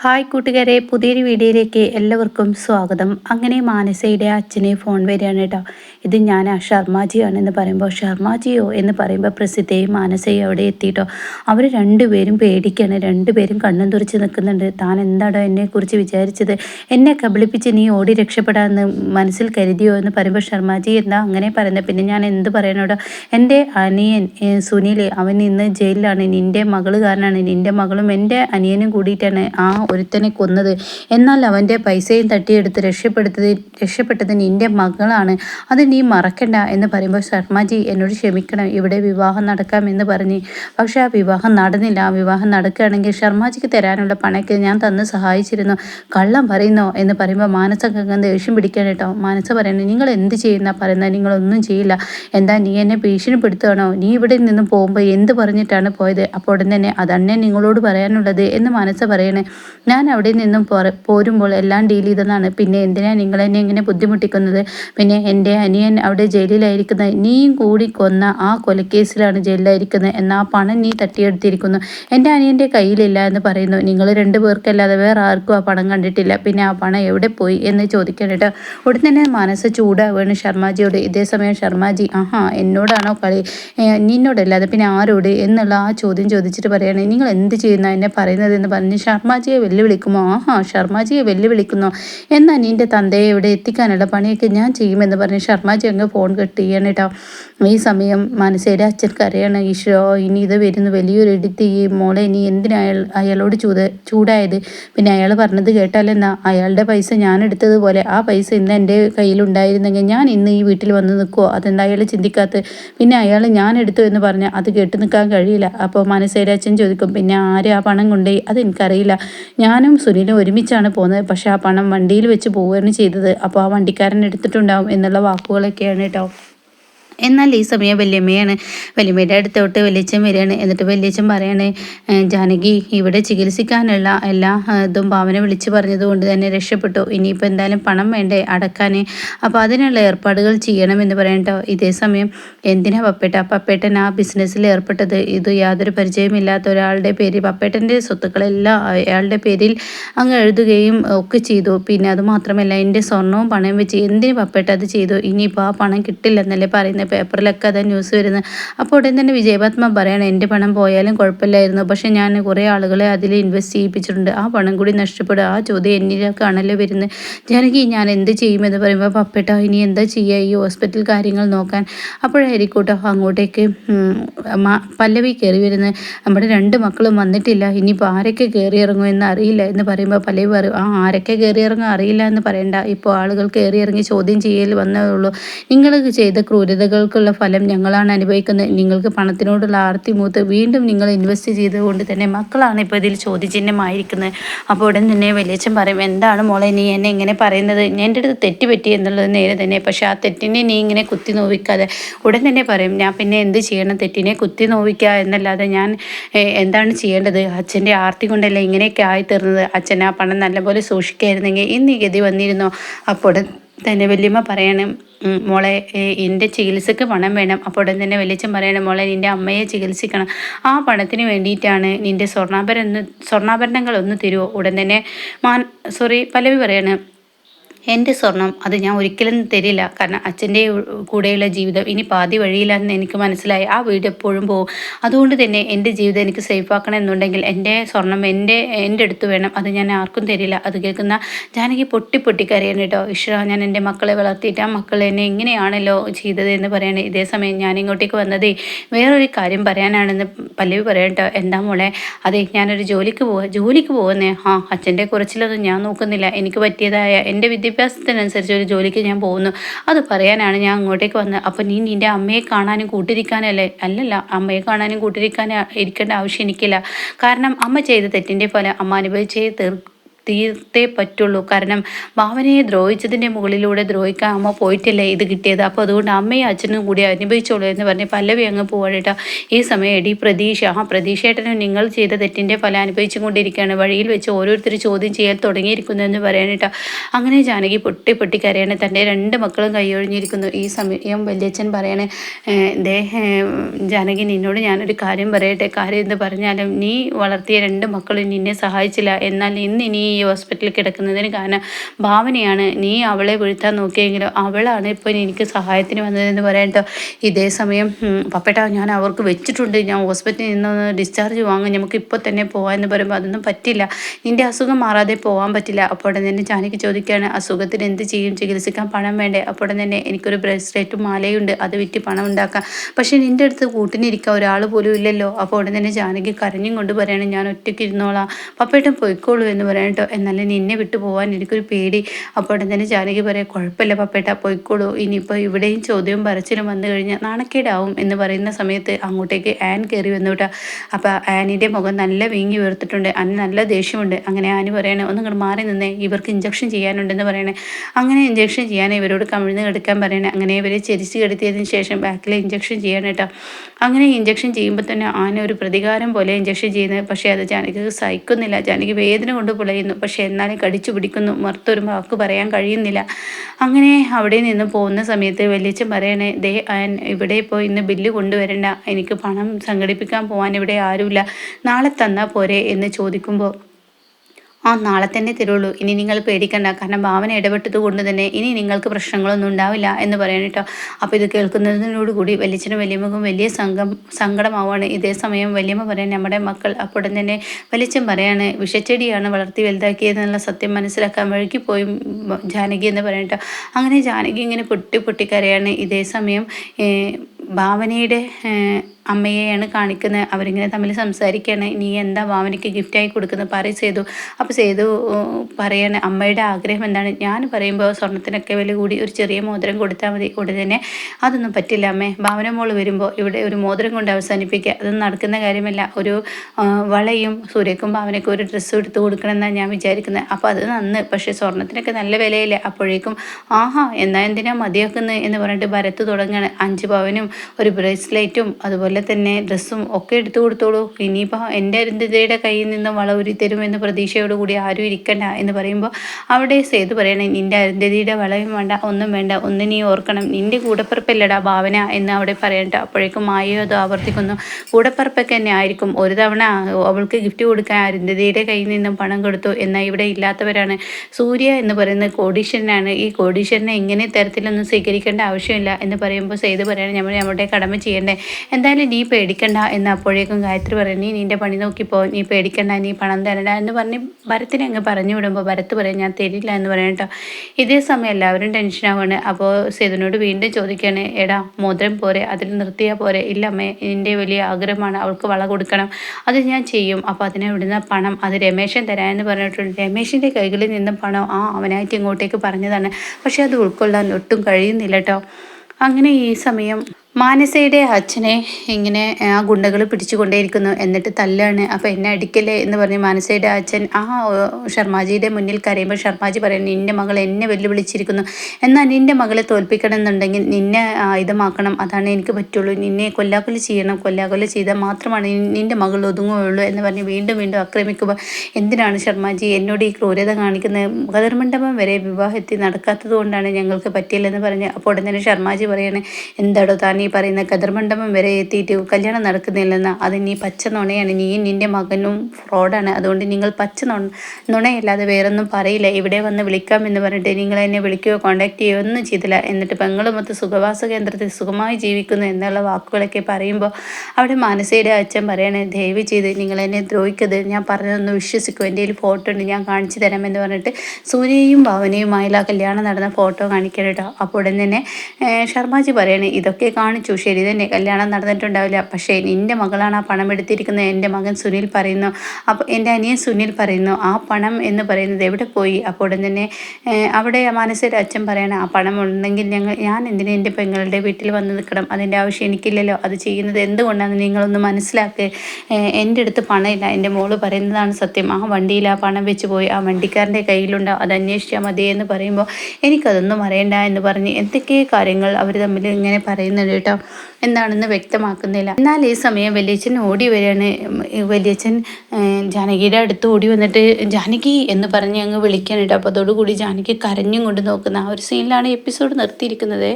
Hi കൂട്ടുകാരെ പുതിയൊരു വീഡിയോയിലേക്ക് എല്ലാവർക്കും സ്വാഗതം. അങ്ങനെ മാനസയുടെ അച്ഛനെ ഫോൺ വരികയാണ് കേട്ടോ. ഇത് ഞാൻ ആ ശർമാജിയാണ് എന്ന് പറയുമ്പോൾ ശർമാജിയോ എന്ന് പറയുമ്പോൾ പ്രസിദ്ധയും മാനസയും അവിടെ എത്തിയിട്ടോ. അവർ രണ്ടുപേരും പേടിക്കാണ്. രണ്ടുപേരും കണ്ണും തുറച്ച് നിൽക്കുന്നുണ്ട്. താൻ എന്താണോ എന്നെക്കുറിച്ച് വിചാരിച്ചത്? എന്നെ കബളിപ്പിച്ച് നീ ഓടി രക്ഷപ്പെടാമെന്ന് മനസ്സിൽ കരുതിയോ എന്ന് പറയുമ്പോൾ ശർമാജി എന്താ അങ്ങനെ പറയുന്നത് പിന്നെ ഞാൻ എന്ത് പറയണോടോ എന്റെ അനിയൻ സുനിൽ അവൻ ഇന്ന് ജയിലിലാണ്. നിന്റെ മകൾ കാരനാണ്. നിന്റെ മകളും എന്റെ അനിയനും കൂടിയിട്ടാണ് ആ ഒരുത്തനെ കൊന്നത്. എന്നാൽ അവന്റെ പൈസയും തട്ടിയെടുത്ത് രക്ഷപ്പെടുത്തത് രക്ഷപ്പെട്ടത് നിന്റെ മകളാണ്. അത് നീ മറക്കണ്ട എന്ന് പറയുമ്പോൾ ശർമ്മജി എന്നോട് ക്ഷമിക്കണം. ഇവിടെ വിവാഹം നടക്കാം എന്ന് പറഞ്ഞ്. പക്ഷേ ആ വിവാഹം നടന്നില്ല. ആ വിവാഹം നടക്കുകയാണെങ്കിൽ ശർമ്മജിക്ക് തരാനുള്ള പണയ്ക്ക് ഞാൻ തന്ന് സഹായിച്ചിരുന്നു. കള്ളം പറയുന്നോ എന്ന് പറയുമ്പോൾ മാനസംഗം ദേഷ്യം പിടിക്കാൻ കേട്ടോ. മാനസ പറയുന്നത് നിങ്ങൾ എന്ത് ചെയ്യുന്ന പറയുന്നത്? നിങ്ങളൊന്നും ചെയ്യില്ല. എന്താ നീ എന്നെ ഭീഷണിപ്പെടുത്തുകയാണോ നീ ഇവിടെ നിന്ന് പോകുമ്പോൾ എന്ത് പറഞ്ഞിട്ടാണ് പോയത്? അപ്പോൾ ഉടൻ തന്നെ അതന്നെ നിങ്ങളോട് പറയാനുള്ളത് എന്ന് മനസ്സ് പറയണേ. ഞാൻ അവിടെ നിന്നും പോരുമ്പോൾ എല്ലാം ഡീൽ ചെയ്തതാണ്. പിന്നെ എന്തിനാണ് നിങ്ങൾ എന്നെ ഇങ്ങനെ ബുദ്ധിമുട്ടിക്കുന്നത്? പിന്നെ എന്റെ അനിയൻ അവിടെ ജയിലിലായിരിക്കുന്നത്. നീയും കൂടി കൊന്ന ആ കൊലക്കേസിലാണ് ജയിലിലായിരിക്കുന്നത് എന്നാൽ ആ പണം നീ തട്ടിയെടുത്തിരിക്കുന്നു. എന്റെ അനിയന്റെ കയ്യിലില്ല എന്ന് പറയുന്നു. നിങ്ങൾ രണ്ടു പേർക്കല്ലാതെ വേറെ ആർക്കും ആ പണം കണ്ടിട്ടില്ല. പിന്നെ ആ പണം എവിടെ പോയി എന്ന് ചോദിക്കാനായിട്ട് ഉടൻ തന്നെ മനസ്സ് ചൂടാവുകയാണ് ശർമാജിയോട്. ഇതേ സമയം ശർമാജി ആഹാ എന്നോടാണോ കളി? നിന്നോടല്ലാതെ പിന്നെ ആരോട്? എന്നുള്ള ആ ചോദ്യം ചോദിച്ചിട്ട് പറയുകയാണ് നിങ്ങൾ എന്ത് ചെയ്യുന്ന എന്നെ പറയുന്നത് എന്ന് പറഞ്ഞ് ശർമാജിയെ വെല്ലുവിളിക്കുമോ? ആഹാ ശർമാജിയെ വെല്ലുവിളിക്കുന്നു. എന്നാൽ നിന്റെ തന്തയെ ഇവിടെ എത്തിക്കാനുള്ള പണിയൊക്കെ ഞാൻ ചെയ്യുമെന്ന് പറഞ്ഞ് ശർമാജി അങ്ങ് ഫോൺ കട്ട് ചെയ്യണം കേട്ടോ ഈ സമയം മനസ്സേടെ അച്ഛൻ കരയാണ് ഈശോ ഇനി ഇത് വരുന്നു. വലിയൊരു എടുത്ത് ഈ മോളെ ഇനി എന്തിനാ അയാൾ അയാളോട് ചൂത ചൂടായത്? പിന്നെ അയാൾ പറഞ്ഞത് കേട്ടാലെന്നാ അയാളുടെ പൈസ ഞാൻ എടുത്തതുപോലെ ആ പൈസ ഇന്ന് എന്റെ കയ്യിലുണ്ടായിരുന്നെങ്കിൽ ഞാൻ ഇന്ന് ഈ വീട്ടിൽ വന്ന് നിൽക്കുമോ അതെന്താ അയാൾ ചിന്തിക്കാത്ത പിന്നെ അയാൾ ഞാൻ എടുത്തു എന്ന് പറഞ്ഞാൽ അത് കേട്ട് നിൽക്കാൻ കഴിയില്ല. അപ്പോൾ മനസ്സേരെ അച്ഛൻ ചോദിക്കും പിന്നെ ആര് ആ പണം കൊണ്ടുപോയി? അത് എനിക്കറിയില്ല ഞാനും സുനിലും ഒരുമിച്ചാണ് പോകുന്നത്. പക്ഷേ ആ പണം വണ്ടിയിൽ വെച്ച് പോവുകയാണ് ചെയ്തത്. അപ്പോൾ ആ വണ്ടിക്കാരൻ എടുത്തിട്ടുണ്ടാവും എന്നുള്ള വാക്കുകളൊക്കെയാണ് കേട്ടോ. എന്നാൽ ഈ സമയം വല്യമ്മയാണ്. വല്യമ്മയുടെ അടുത്തോട്ട് വല്യച്ഛൻ വരികയാണ്. എന്നിട്ട് വല്യച്ഛൻ പറയാണ് ജാനകി ഇവിടെ ചികിത്സിക്കാനുള്ള എല്ലാ ഇതും ഭാവന വിളിച്ച് പറഞ്ഞതുകൊണ്ട് തന്നെ രക്ഷപ്പെട്ടു. ഇനിയിപ്പോൾ എന്തായാലും പണം വേണ്ടേ അടക്കാൻ അപ്പോൾ അതിനുള്ള ഏർപ്പാടുകൾ ചെയ്യണമെന്ന് പറയണ്ടോ ഇതേ സമയം എന്തിനാ പപ്പേട്ട? പപ്പേട്ടൻ ആ ബിസിനസ്സിൽ ഏർപ്പെട്ടത്. ഇത് യാതൊരു പരിചയമില്ലാത്ത ഒരാളുടെ പേരിൽ പപ്പേട്ടന്റെ സ്വത്തുക്കളെല്ലാം അയാളുടെ പേരിൽ അങ്ങ് എഴുതുകയും ഒക്കെ ചെയ്തു. പിന്നെ അതുമാത്രമല്ല എന്റെ സ്വർണവും പണയും വെച്ച് എന്തിന് പപ്പേട്ട അത് ചെയ്തു? ഇനിയിപ്പോൾ ആ പണം കിട്ടില്ലെന്നല്ലേ പറയുന്നത്? പേപ്പറിലൊക്കെ അത് ന്യൂസ് വരുന്നത്. അപ്പോൾ ഉടൻ തന്നെ വിജയപത്മ പറയണം എന്റെ പണം പോയാലും കുഴപ്പമില്ലായിരുന്നു. പക്ഷേ ഞാൻ കുറേ ആളുകളെ അതിൽ ഇൻവെസ്റ്റ് ചെയ്യിപ്പിച്ചിട്ടുണ്ട്. ആ പണം കൂടി നഷ്ടപ്പെടുക ആ ചോദ്യം എന്നിലേക്കാണല്ലോ വരുന്നത്. ജാനകി ഞാൻ എന്ത് ചെയ്യുമെന്ന് പറയുമ്പോൾ പപ്പേട്ടോ ഇനി എന്താ ചെയ്യുക ഈ ഹോസ്പിറ്റൽ കാര്യങ്ങൾ നോക്കാൻ. അപ്പോഴായിരിക്കൂട്ടോ അങ്ങോട്ടേക്ക് പല്ലവി കയറി വരുന്നത്. നമ്മുടെ രണ്ട് മക്കളും വന്നിട്ടില്ല. ഇനിയിപ്പോൾ ആരൊക്കെ കയറി ഇറങ്ങും എന്ന് അറിയില്ല എന്ന് പറയുമ്പോൾ പല്ലവി പറയും ആ ആരൊക്കെ കയറി ഇറങ്ങും അറിയില്ല എന്ന് പറയണ്ട. ഇപ്പോൾ ആളുകൾ കയറി ഇറങ്ങി ചോദ്യം ചെയ്യൽ വന്നതുള്ളൂ നിങ്ങൾ ചെയ്ത ക്രൂരതകൾ ചെയ്തികൾക്കുള്ള ഫലം ഞങ്ങളാണ് അനുഭവിക്കുന്നത്. നിങ്ങൾക്ക് പണത്തിനോടുള്ള ആർത്തി മൂത്ത് വീണ്ടും നിങ്ങൾ ഇൻവെസ്റ്റ് ചെയ്തുകൊണ്ട് തന്നെ മക്കളാണ് ഇപ്പോൾ ഇതിൽ ചോദ്യചിഹ്നമായിരിക്കുന്നത്. അപ്പോൾ ഉടൻ തന്നെ വലിയച്ഛൻ പറയും എന്താണ് മോളെ നീ എന്നെ ഇങ്ങനെ പറയുന്നത്? എന്റെ അടുത്ത് തെറ്റ് പറ്റി എന്നുള്ളത് നേരെ തന്നെ. പക്ഷേ ആ തെറ്റിനെ നീ ഇങ്ങനെ കുത്തി നോവിക്കാതെ. ഉടൻ തന്നെ പറയും ഞാൻ പിന്നെ എന്ത് ചെയ്യണം? തെറ്റിനെ കുത്തി നോവിക്കുക എന്നല്ലാതെ ഞാൻ എന്താണ് ചെയ്യേണ്ടത്? അച്ഛന്റെ ആർത്തി കൊണ്ടല്ലേ ഇങ്ങനെയൊക്കെ ആയിത്തീർന്നത്? അച്ഛൻ ആ പണം നല്ലപോലെ സൂക്ഷിക്കായിരുന്നെങ്കിൽ ഇന്ന് ഗതി വന്നിരുന്നോ? അപ്പോൾ തന്നെ വല്യമ്മ പറയണം മോളെ എന്റെ ചികിത്സയ്ക്ക് പണം വേണം. അപ്പോൾ ഉടൻ തന്നെ വലിയച്ഛൻ പറയണം മോളെ നിന്റെ അമ്മയെ ചികിത്സിക്കണം. ആ പണത്തിന് വേണ്ടിയിട്ടാണ് നിന്റെ സ്വർണാഭരണ സ്വർണാഭരണങ്ങൾ ഒന്ന് തരുമോ ഉടൻ തന്നെ മാൻ സോറി പലവി പറയണം എന്റെ സ്വർണം അത് ഞാൻ ഒരിക്കലും തരില്ല. കാരണം അച്ഛന്റെ കൂടെയുള്ള ജീവിതം ഇനി പാതി വഴിയില്ലാന്ന് എനിക്ക് മനസ്സിലായി. ആ വീട് എപ്പോഴും പോകും. അതുകൊണ്ട് തന്നെ എന്റെ ജീവിതം എനിക്ക് സേഫ് ആക്കണം എന്നുണ്ടെങ്കിൽ എന്റെ സ്വർണം എന്റെ എന്റെ അടുത്ത് വേണം. അത് ഞാൻ ആർക്കും തരില്ല. അത് കേൾക്കുന്ന ജാനകി പൊട്ടി പൊട്ടി കരയാണ് കേട്ടോ. ഇഷ്ട ഞാൻ എന്റെ മക്കളെ വളർത്തിയിട്ട് ആ മക്കൾ എന്നെ എങ്ങനെയാണല്ലോ ചെയ്തത് എന്ന് പറയണേ. ഇതേ സമയം ഞാൻ ഇങ്ങോട്ടേക്ക് വന്നതേ വേറൊരു കാര്യം പറയാനാണെന്ന് പല്ലവി പറയാം കേട്ടോ. എന്താ മോളെ? അതെ ഞാനൊരു ജോലിക്ക് പോവാ ജോലിക്ക് പോകുന്നേ. ആ അച്ഛന്റെ കുറച്ചിലൊന്നും ഞാൻ നോക്കുന്നില്ല. എനിക്ക് പറ്റിയതായ എന്റെ വിദ്യാഭ്യാസം വിദ്യാഭ്യാസത്തിനനുസരിച്ച് ഒരു ജോലിക്ക് ഞാൻ പോകുന്നു. അത് പറയാനാണ് ഞാൻ അങ്ങോട്ടേക്ക് വന്നത്. അപ്പോൾ നീ നിന്റെ അമ്മയെ കാണാനും കൂട്ടിരിക്കാനല്ലേ? അല്ലല്ല അമ്മയെ കാണാനും കൂട്ടിരിക്കാൻ ഇരിക്കേണ്ട ആവശ്യം എനിക്കില്ല. കാരണം അമ്മ ചെയ്ത തെറ്റിന്റെ ഫലം അമ്മ അനുഭവിച്ചേ തീർ തീർത്തേ പറ്റുള്ളൂ. കാരണം ഭാവനയെ ദ്രോഹിച്ചതിന്റെ മുകളിലൂടെ ദ്രോഹിക്കാൻ അമ്മ പോയിട്ടില്ലേ ഇത് കിട്ടിയത്. അപ്പോൾ അതുകൊണ്ട് അമ്മയും അച്ഛനും കൂടി അനുഭവിച്ചോളൂ എന്ന് പറഞ്ഞ് പല്ലവി അങ്ങ് പോവാടേട്ടാ ഈ സമയം എടി പ്രതീക്ഷ. ആ പ്രതീക്ഷയേട്ടനും നിങ്ങൾ ചെയ്ത തെറ്റിന്റെ ഫലം അനുഭവിച്ചു കൊണ്ടിരിക്കുകയാണ്. വഴിയിൽ വെച്ച് ഓരോരുത്തർ ചോദ്യം ചെയ്യാൻ തുടങ്ങിയിരിക്കുന്നു എന്ന് പറയാനേട്ടാ അങ്ങനെ ജാനകി പൊട്ടി പൊട്ടി കരയാണ്. തന്റെ രണ്ട് മക്കളും കൈയൊഴിഞ്ഞിരിക്കുന്നു ഈ സമയം വല്യച്ഛൻ പറയണേ ദേ ജാനകി നിന്നോട് ഞാനൊരു കാര്യം പറയട്ടെ. കാര്യം എന്ന് പറഞ്ഞാലും നീ വളർത്തിയ രണ്ട് മക്കളും നിന്നെ സഹായിച്ചില്ല. എന്നാൽ ഇന്ന് ഇനി ഹോസ്പിറ്റലിൽ കിടക്കുന്നതിന് കാരണം ഭാവനയാണ്. നീ അവളെ വീഴ്ത്താൻ നോക്കിയെങ്കിലും അവളാണ് ഇപ്പോൾ എനിക്ക് സഹായത്തിന് വന്നതെന്ന് പറയട്ടോ ഇതേ സമയം പപ്പേട്ട ഞാൻ അവർക്ക് വെച്ചിട്ടുണ്ട്. ഞാൻ ഹോസ്പിറ്റലിൽ നിന്ന് ഡിസ്ചാർജ് വാങ്ങും. നമുക്ക് ഇപ്പോൾ തന്നെ പോകാമെന്ന് പറയുമ്പോൾ അതൊന്നും പറ്റില്ല. നിന്റെ അസുഖം മാറാതെ പോകാൻ പറ്റില്ല. അപ്പോൾ തന്നെ ചാനിക്ക് ചോദിക്കുകയാണ് അസുഖത്തിന് എന്ത് ചെയ്യും? ചികിത്സിക്കാൻ പണം വേണ്ടേ? അപ്പോൾ തന്നെ എനിക്കൊരു ബ്രേസ്ലെറ്റും മാലയുണ്ട്. അത് വിറ്റ് പണം ഉണ്ടാക്കാം. പക്ഷേ നിന്റെ അടുത്ത് കൂട്ടിനിരിക്കാൻ ഒരാൾ പോലും ഇല്ലല്ലോ. അപ്പോൾ ഉടൻ തന്നെ ജാനകി കരഞ്ഞും കൊണ്ട് പറയണം ഞാൻ ഒറ്റയ്ക്ക് ഇരുന്നോളാം. പപ്പേട്ടൻ പോയിക്കോളൂ എന്ന് പറയാൻ കേട്ടോ എന്നാലും നിന്നെ വിട്ടു പോകാൻ എനിക്കൊരു പേടി. അപ്പോൾ തന്നെ ജാനകി പറയാം കുഴപ്പമില്ല പപ്പേട്ട പോയിക്കോളൂ. ഇനിയിപ്പോൾ ഇവിടെയും ചോദ്യവും പറച്ചിലും വന്നു കഴിഞ്ഞാൽ നാണക്കേടാവും എന്ന് പറയുന്ന സമയത്ത് അങ്ങോട്ടേക്ക് ആൻ കയറി വന്നു കേട്ടോ. അപ്പോൾ ആനിന്റെ മുഖം നല്ല വീങ്ങി വീർത്തിട്ടുണ്ട് അന്ന് നല്ല ദേഷ്യമുണ്ട്. അങ്ങനെ ആനി പറയണേ ഒന്ന് ഇങ്ങോട്ട് മാറി നിന്നേ. ഇവർക്ക് ഇഞ്ചക്ഷൻ ചെയ്യാനുണ്ടെന്ന് പറയണേ. അങ്ങനെ ഇഞ്ചക്ഷൻ ചെയ്യാൻ ഇവരോട് കമിഴ്ന്ന് കിടക്കാൻ പറയണേ. അങ്ങനെ ഇവരെ ചെരിച്ച് കിടത്തിയതിന് ശേഷം ബാക്കിൽ ഇഞ്ചക്ഷൻ ചെയ്യണം കേട്ടോ. അങ്ങനെ ഇഞ്ചക്ഷൻ ചെയ്യുമ്പോൾ തന്നെ ആന ഒരു പ്രതികാരം പോലെ ഇഞ്ചക്ഷൻ ചെയ്യുന്നത് പക്ഷേ അത് ജാനകിക്ക് സഹിക്കുന്നില്ല. ജാനകി വേദന കൊണ്ട് പുളയുന്നു. പക്ഷേ എന്നാലും കടിച്ചു പിടിക്കുന്നു. മറുത്തൊരു വാക്ക് പറയാൻ കഴിയുന്നില്ല. അങ്ങനെ അവിടെ നിന്ന് പോകുന്ന സമയത്ത് വലിയച്ഛൻ പറയണേ ദേ ഇവിടെ ഇപ്പോൾ ഇന്ന് ബില്ല് കൊണ്ടുവരണ്ട. എനിക്ക് പണം സംഘടിപ്പിക്കാൻ പോകാൻ ഇവിടെ ആരുമില്ല. നാളെ തന്നാൽ പോരെ എന്ന് ചോദിക്കുമ്പോൾ ആ നാളെ തന്നെ തരുള്ളൂ. ഇനി നിങ്ങൾ പേടിക്കണ്ട. കാരണം ഭാവന ഇടപെട്ടത് കൊണ്ട് തന്നെ ഇനി നിങ്ങൾക്ക് പ്രശ്നങ്ങളൊന്നും ഉണ്ടാവില്ല എന്ന് പറയാൻ കേട്ടോ. അപ്പോൾ ഇത് കേൾക്കുന്നതിനോടുകൂടി വലിയച്ഛനും വലിയമ്മക്കും വലിയ സംഘം സങ്കടമാവാണ്. ഇതേ സമയം വലിയമ്മ പറയാൻ നമ്മുടെ മക്കൾ അപ്പോൾ തന്നെ വലിയച്ഛൻ പറയാണ് വിഷച്ചെടിയാണ് വളർത്തി വലുതാക്കിയതെന്നുള്ള സത്യം മനസ്സിലാക്കാൻ വഴുക്കി പോയി ജാനകി എന്ന് പറയട്ടോ അങ്ങനെ ജാനകി ഇങ്ങനെ പൊട്ടി പൊട്ടിക്കരയാണ്. ഇതേ സമയം ഭാവനയുടെ അമ്മയെയാണ് കാണിക്കുന്നത് അവരിങ്ങനെ തമ്മിൽ സംസാരിക്കുകയാണ് നീ എന്താ ഭാവനയ്ക്ക് ഗിഫ്റ്റായി കൊടുക്കുന്നത് പറ ചെയ്തു അപ്പോൾ ചെയ്തു പറയാണ് അമ്മയുടെ ആഗ്രഹം എന്താണ്? ഞാൻ പറയുമ്പോൾ സ്വർണത്തിനൊക്കെ വില കൂടി ഒരു ചെറിയ മോതിരം കൊടുത്താൽ മതി. ഉടനെ തന്നെ അതൊന്നും പറ്റില്ല അമ്മേ. ഭാവന മോൾ വരുമ്പോൾ ഇവിടെ ഒരു മോതിരം കൊണ്ട് അവസാനിപ്പിക്കുക അതൊന്നും നടക്കുന്ന കാര്യമല്ല. ഒരു വളയും സൂര്യക്കും ഭാവനയ്ക്കും ഒരു ഡ്രസ്സ് എടുത്ത് കൊടുക്കണമെന്നാണ് ഞാൻ വിചാരിക്കുന്നത് അപ്പോൾ അത് നന്ന്. പക്ഷേ സ്വർണത്തിനൊക്കെ നല്ല വിലയില്ലേ? അപ്പോഴേക്കും ആഹാ എന്നാൽ എന്തിനാ മതിയാക്കുന്നത് എന്ന് പറഞ്ഞിട്ട് ഭരത്ത് തുടങ്ങുകയാണ് അഞ്ച് പവനും ഒരു ബ്രേസ്ലെറ്റും അതുപോലെ അതുപോലെ തന്നെ ഡ്രസ്സും ഒക്കെ എടുത്തു കൊടുത്തോളൂ. ഇനിയിപ്പോൾ എന്റെ അരുന്ധതയുടെ കയ്യിൽ നിന്നും വള ഉരി തരുമെന്ന് പ്രതീക്ഷയോടുകൂടി ആരും ഇരിക്കണ്ട എന്ന് പറയുമ്പോൾ അവിടെ സേതു പറയണേ നിന്റെ അരുന്ധതിയുടെ വളയും വേണ്ട ഒന്നും വേണ്ട ഒന്ന് നീ ഓർക്കണം. നിന്റെ കൂടപ്പറപ്പല്ലടാ ഭാവന എന്ന് അവിടെ പറയണ്ട. അപ്പോഴേക്കും മായയോ അത് ആവർത്തിക്കുന്നു. കൂടപ്പിറപ്പൊക്കെ തന്നെ ആയിരിക്കും. ഒരു തവണ അവൾക്ക് ഗിഫ്റ്റ് കൊടുക്കാൻ അരുന്ധതിയുടെ കയ്യിൽ നിന്നും പണം കൊടുത്തു. എന്നാൽ ഇവിടെ ഇല്ലാത്തവരാണ്. സൂര്യ എന്ന് പറയുന്ന കോടീശ്വരനാണ്. ഈ കോടീശ്വരനെ ഇങ്ങനെ തരത്തിലൊന്നും സ്വീകരിക്കേണ്ട ആവശ്യമില്ല എന്ന് പറയുമ്പോൾ സേതു പറയണേ നമ്മൾ നമ്മുടെ കടമ ചെയ്യണ്ടേ. എന്തായാലും നീ പേടിക്കണ്ട എന്ന് അപ്പോഴേക്കും ഗായത്രി പറയും നീ നിന്റെ പണി നോക്കിപ്പോ നീ പേടിക്കണ്ട നീ പണം തരണ്ട എന്ന് പറഞ്ഞ് ഭരത്തിനെ അങ്ങ് പറഞ്ഞു വിടുമ്പോൾ ഭരത്ത് പറയും ഞാൻ തരില്ല എന്ന് പറയാം കേട്ടോ. ഇതേ സമയം എല്ലാവരും ടെൻഷനാവാണ് അപ്പോൾ സേതുനോട് വീണ്ടും ചോദിക്കുകയാണ് എടാ മോതിരം പോരെ അതിൽ നിർത്തിയാൽ പോരെ. ഇല്ല അമ്മേ എന്റെ വലിയ ആഗ്രഹമാണ് അവൾക്ക് വള കൊടുക്കണം. അത് ഞാൻ ചെയ്യും. അപ്പോൾ അതിനെ വിടുന്ന പണം അത് രമേശൻ തരാമെന്ന് പറഞ്ഞിട്ടുണ്ട്. രമേശിന്റെ കൈകളിൽ നിന്നും പണം ആ അവനായിട്ട് ഇങ്ങോട്ടേക്ക് പറഞ്ഞതാണ്. പക്ഷേ അത് ഉൾക്കൊള്ളാൻ ഒട്ടും കഴിയുന്നില്ല കേട്ടോ. അങ്ങനെ ഈ സമയം മാനസയുടെ അച്ഛനെ ഇങ്ങനെ ആ ഗുണ്ടകൾ പിടിച്ചുകൊണ്ടേയിരിക്കുന്നു. എന്നിട്ട് തല്ലാണ്. അപ്പോൾ എന്നെ അടിക്കല്ലേ എന്ന് പറഞ്ഞ് മാനസയുടെ അച്ഛൻ ആ ശർമാജിയുടെ മുന്നിൽ കരയുമ്പോൾ ശർമാജി പറയുന്നു നിന്റെ മകൾ എന്നെ വെല്ലുവിളിച്ചിരിക്കുന്നു. എന്നാൽ നിന്റെ മകളെ തോൽപ്പിക്കണം എന്നുണ്ടെങ്കിൽ നിന്നെ ആയുധമാക്കണം. അതാണ് എനിക്ക് പറ്റുള്ളൂ. നിന്നെ കൊല്ലാക്കൊല്ല ചെയ്യണം. കൊല്ലാക്കൊല്ല ചെയ്താൽ മാത്രമാണ് നിന്റെ മകൾ ഒതുങ്ങുകയുള്ളൂ എന്ന് പറഞ്ഞ് വീണ്ടും വീണ്ടും ആക്രമിക്കുമ്പോൾ എന്തിനാണ് ശർമാജി എന്നോട് ഈ ക്രൂരത കാണിക്കുന്നത്? കതിർമണ്ഡപം വരെ വിവാഹത്തിൽ നടക്കാത്തത് കൊണ്ടാണ് ഞങ്ങൾക്ക് പറ്റിയില്ലെന്ന് പറഞ്ഞ് അപ്പോൾ ഉടനെ ശർമാജി പറയാണ് എന്താടോ താൻ ഈ പറയുന്ന കതിർമണ്ഡപം വരെ എത്തിയിട്ട് കല്യാണം നടക്കുന്നില്ലെന്ന് അത് നീ പച്ച നുണയാണ്. നീയും നിന്റെ മകനും ഫ്രോഡാണ്. അതുകൊണ്ട് നിങ്ങൾ പച്ച നുണ നുണയല്ലാതെ വേറൊന്നും പറയില്ല. ഇവിടെ വന്ന് വിളിക്കാം എന്ന് പറഞ്ഞിട്ട് നിങ്ങൾ എന്നെ വിളിക്കുകയോ കോണ്ടാക്ട് ചെയ്യുകയോ ഒന്നും ചെയ്തില്ല. എന്നിട്ട് പെങ്ങളുമൊത്ത് സുഖവാസ കേന്ദ്രത്തിൽ സുഖമായി ജീവിക്കുന്നു എന്നുള്ള വാക്കുകളൊക്കെ പറയുമ്പോൾ അവിടെ മാനസയുടെ അച്ഛൻ പറയണേ ദയവ് ചെയ്ത് നിങ്ങൾ എന്നെ ദ്രോഹിക്കത് ഞാൻ പറഞ്ഞതൊന്ന് വിശ്വസിക്കും. എന്റെ കയ്യിൽ ഫോട്ടോ ഉണ്ട്. ഞാൻ കാണിച്ചു തരാമെന്ന് പറഞ്ഞിട്ട് സൂര്യയും ഭാവനയുമായുള്ള കല്യാണം നടന്ന ഫോട്ടോ കാണിക്കണം കേട്ടോ അപ്പോൾ തന്നെ ശർമാജി പറയണേ ഇതൊക്കെ കാണി കാണിച്ചു ശരി തന്നെ കല്യാണം നടന്നിട്ടുണ്ടാവില്ല. പക്ഷേ നിന്റെ മകളാണ് ആ പണം എടുത്തിരിക്കുന്നത്. എന്റെ മകൻ സുനിൽ പറയുന്നു. അപ്പോൾ എന്റെ അനിയൻ സുനിൽ പറയുന്നു ആ പണം എന്ന് പറയുന്നത് എവിടെ പോയി? അപ്പോൾ ഉടൻ തന്നെ അവിടെ മനസ്സിൽ അച്ഛൻ പറയണം ആ പണം ഉണ്ടെങ്കിൽ ഞങ്ങൾ ഞാൻ എന്തിനാ എന്റെ പെങ്ങളുടെ വീട്ടിൽ വന്ന് നിൽക്കണം? അതിന്റെ ആവശ്യം എനിക്കില്ലല്ലോ. അത് ചെയ്യുന്നത് എന്തുകൊണ്ടാണ് നിങ്ങളൊന്ന് മനസ്സിലാക്ക്. എന്റെ അടുത്ത് പണമില്ല. എന്റെ മോൾ പറയുന്നതാണ് സത്യം. ആ വണ്ടിയിൽ ആ പണം വെച്ച് പോയി. ആ വണ്ടിക്കാരന്റെ കയ്യിലുണ്ടോ. അത് അന്വേഷിച്ചാൽ മതി എന്ന് പറയുമ്പോൾ എനിക്കതൊന്നും അറിയണ്ട എന്ന് പറഞ്ഞ് എന്തൊക്കെ കാര്യങ്ങൾ അവർ തമ്മിൽ ഇങ്ങനെ പറയുന്നുണ്ട്. കേട്ടോ. എന്താണെന്ന് വ്യക്തമാക്കുന്നില്ല. എന്നാൽ ഈ സമയം വലിയച്ഛൻ ഓടി വരികയാണ്. വലിയച്ഛൻ ജാനകിയുടെ അടുത്ത് ഓടി വന്നിട്ട് ജാനകി എന്ന് പറഞ്ഞ് അങ്ങ് വിളിക്കാനിട്ട് അപ്പോൾ അതോടുകൂടി ജാനകി കരഞ്ഞും കൊണ്ട് നോക്കുന്ന ആ ഒരു സീനിലാണ് എപ്പിസോഡ് നിർത്തിയിരിക്കുന്നത്.